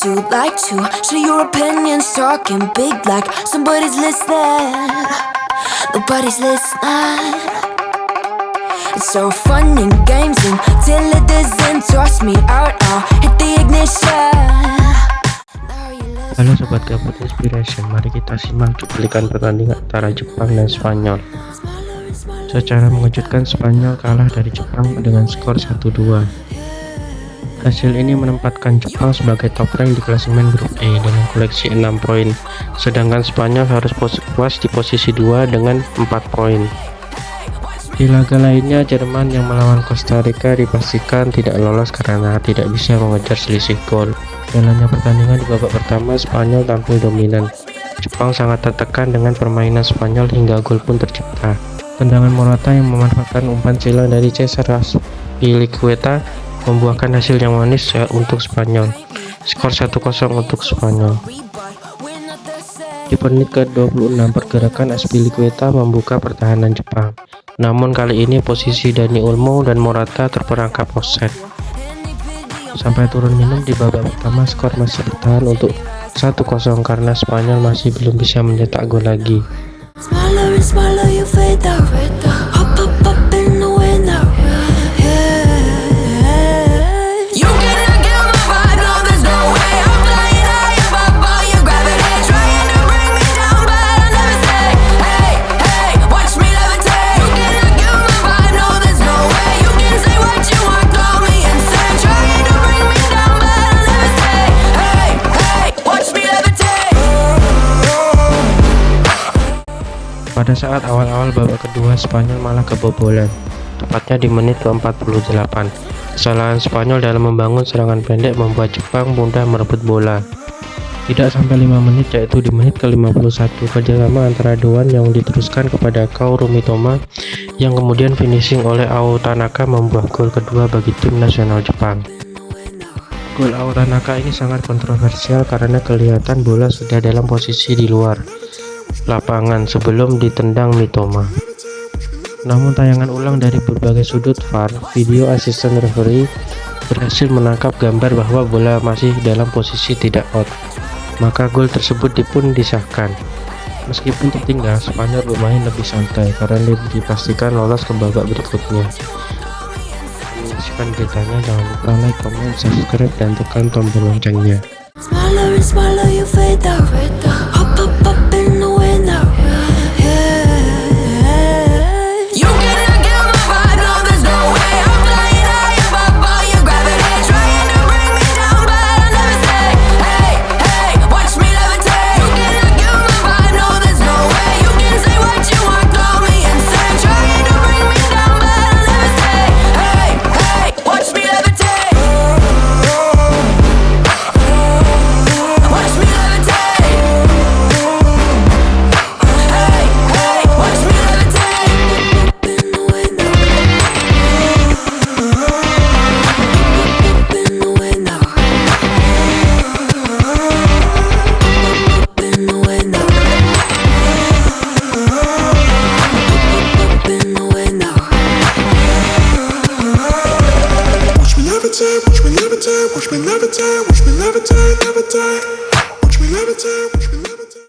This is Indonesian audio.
You like to share your opinions? Talking big like somebody's listening. Nobody's listening. It's so fun and games until it doesn't toss me out. I'll hit the ignition. Halo Sobat Gabut Inspiration, mari kita simak cuplikan pertandingan antara Jepang dan Spanyol. Secara mengejutkan Spanyol kalah dari Jepang dengan skor 1-2. Hasil ini menempatkan Jepang sebagai top rank di klasemen grup E dengan koleksi 6 poin, sedangkan Spanyol harus puas di posisi 2 dengan 4 poin. Di laga lainnya, Jerman yang melawan Costa Rica dipastikan tidak lolos karena tidak bisa mengejar selisih gol. Jalannya pertandingan di babak pertama, Spanyol tampil dominan. Jepang sangat tertekan dengan permainan Spanyol hingga gol pun tercipta. Tendangan Morata yang memanfaatkan umpan silang dari Cesar Azpilicueta membuahkan hasil yang manis ya untuk Spanyol. Skor 1-0 untuk Spanyol. Di menit ke-26 pergerakan Azpilicueta membuka pertahanan Jepang. Namun kali ini posisi Dani Olmo dan Morata terperangkap offside. Sampai turun minum di babak pertama skor masih bertahan untuk 1-0 karena Spanyol masih belum bisa mencetak gol lagi. Smaller smaller, you fade Pada saat awal-awal babak kedua, Spanyol malah kebobolan, tepatnya di menit ke-48. Kesalahan Spanyol dalam membangun serangan pendek membuat Jepang mudah merebut bola. Tidak sampai 5 menit yaitu di menit ke-51 kerjasama antara Doan yang diteruskan kepada Kaoru Mitoma yang kemudian finishing oleh Ao Tanaka membuat gol kedua bagi tim nasional Jepang. Gol Ao Tanaka ini sangat kontroversial karena kelihatan bola sudah dalam posisi di luar lapangan sebelum ditendang Mitoma. Namun tayangan ulang dari berbagai sudut VAR, video asisten referee berhasil menangkap gambar bahwa bola masih dalam posisi tidak out. Maka gol tersebut pun disahkan. Meskipun tertinggal, Spanyol bermain lebih santai karena dipastikan lolos ke babak berikutnya. Menyaksikan beritanya jangan lupa like, comment, subscribe, dan tekan tombol loncengnya. Smaller smaller, you fade we never tell